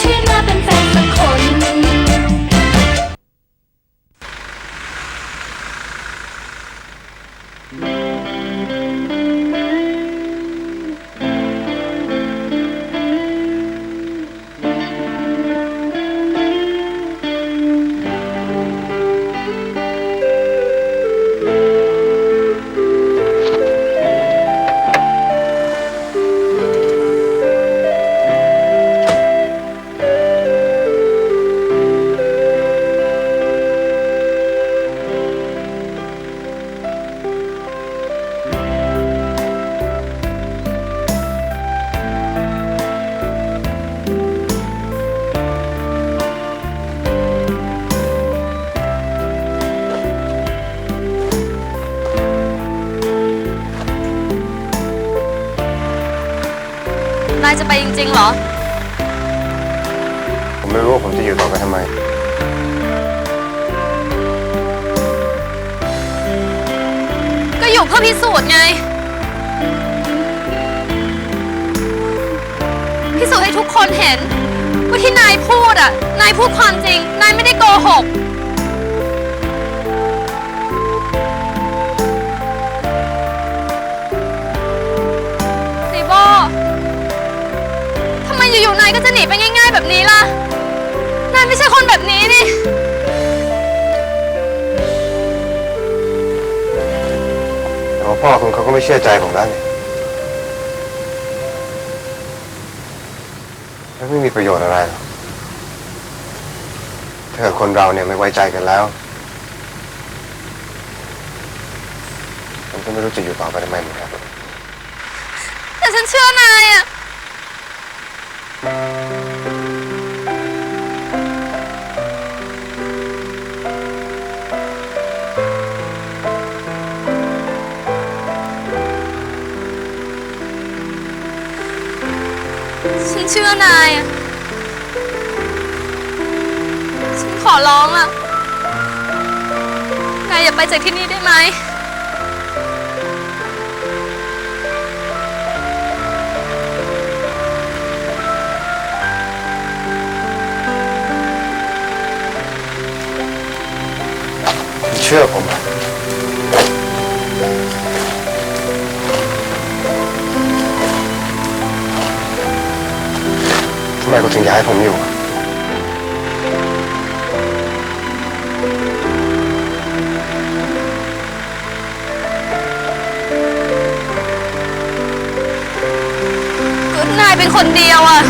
ช่วายจะไปจริงๆเหรอ ผมไม่รู้ว่าผมจะอยู่ต่อไปทำไม ก็อยู่เพื่อพิสูจน์ไง พิสูจน์ให้ทุกคนเห็นว่าที่นายพูดอะ นายพูดความจริง นายไม่ได้โกหก อยู่ๆนายก็จะหนีไปง่ายๆแบบนี้ล่ะ นายไม่ใช่คนแบบนี้นี่ แต่ว่าพ่อคุณเขาก็ไม่เชื่อใจผมแล้วนี่แล้วไม่มีประโยชน์อะไรหรอกถ้าเกิดคนเราเนี่ยไม่ไว้ใจกันแล้ว ผมก็ไม่รู้จะอยู่ต่อไปทำไมเหมือนกัน แต่ฉันเชื่อนายอะ นเชื่อนายอะฉันขอร้องอะนายอย่าไปจากที่นี่ได้ไหมคุณเชื่อผ มไหมทำไมคุณถึงอยากให้ผมอยู่ ก็นายเป็นคนเดียวอะ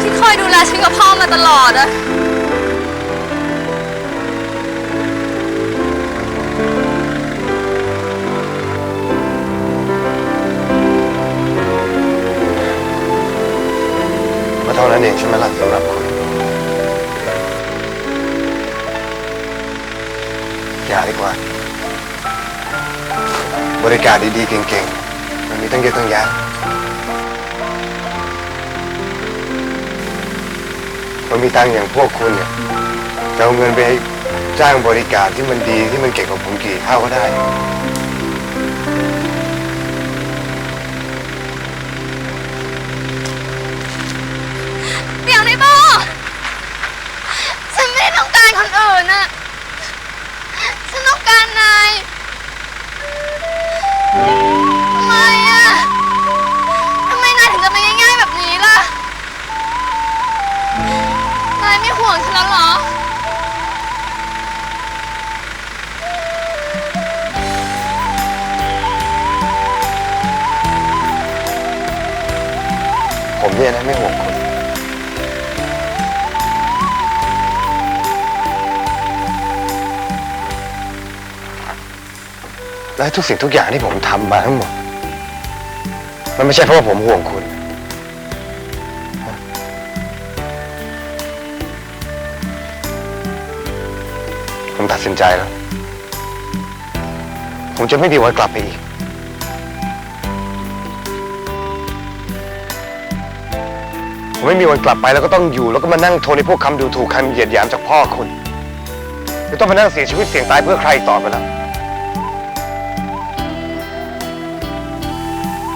ที่คอยดูแลฉันกับพ่อมาตลอดอะ เท่านั้นเองใช่ไหมล่ะสำหรับคุณ อย่าดีกว่า บริการดีๆ เก่งๆ มันมีตั้งเยอะตั้งแยะคนมีตังค์อย่างพวกคุณเนี่ยจะเอาเงินไปจ้างบริการที่มันดีที่มันเก่งกว่าผมกี่เท่าก็ได้ ผมเนี่ยนะไม่ห่วงคุณและทุกสิ่งทุกอย่างที่ผมทำมาทั้งหมด มันไม่ใช่เพราะว่าผมห่วงคุณ ผมตัดสินใจแล้ว ผมจะไม่มีวันกลับไปอีก ผมไม่มีวันกลับไปแล้วก็ต้องอยู่ แล้วก็มานั่งทนในพวกคำดูถูกคำเหยียดหยามจากพ่อคุณไม่ต้องมานั่งเสียชีวิตเสี่ยงตายเพื่อใครอีกต่อไปแล้ว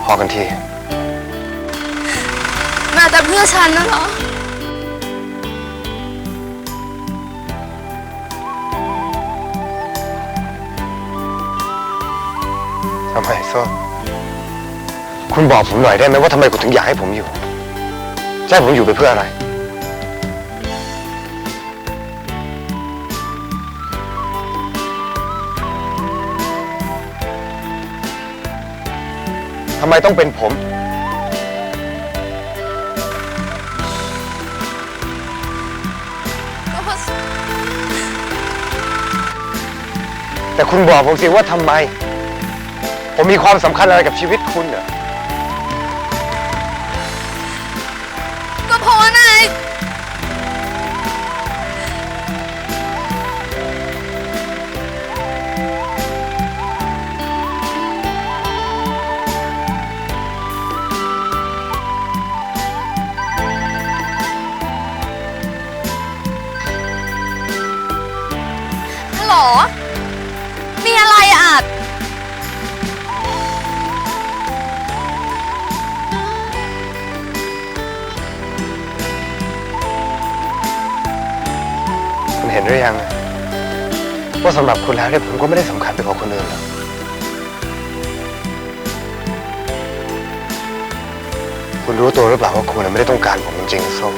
พอกันทีไม่มาแต่เพื่อฉันนะเหรอทำไมโซ่คุณบอกผมหน่อยได้ไหมว่าทำไมคุณถึงอยากให้ผมอยู่ จะให้ผมอยู่ไปเพื่ออะไร ทำไมต้องเป็นผม แต่คุณบอกผมสิว่าทำไม ผมมีความสำคัญอะไรกับชีวิตคุณเหรอ เพราะว่านา เห็นหรือยัง ว่าสำหรับคุณแล้วเนี่ยผมก็ไม่ได้สำคัญไปกว่าคนอื่นหรอกคุณรู้ตัวหรือเปล่าว่าคุณไม่ได้ต้องการผมจริงๆส้ม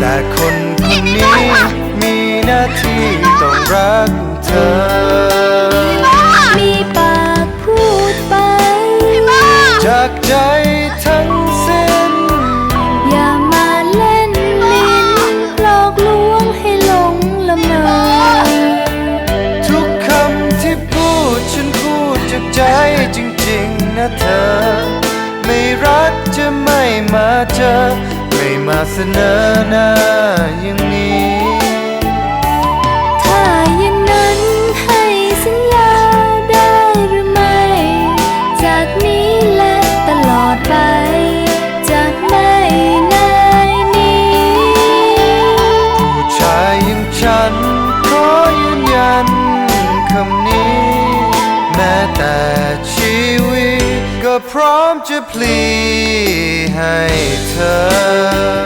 แต่คนคนนี้มีหน้าที่ต้องรักเธอ มีปากพูดไป จากใจทั้งสิ้น อย่ามาเล่นลิ้นหลอกลวงให้หลงละเมอทุกคำที่พูดฉันพูดจากใจจริงๆนะเธอ ไม่รักจะไม่มาเจอไมาเสนอหน้าอย่างนี้ พร้อมจะพลีให้เธอ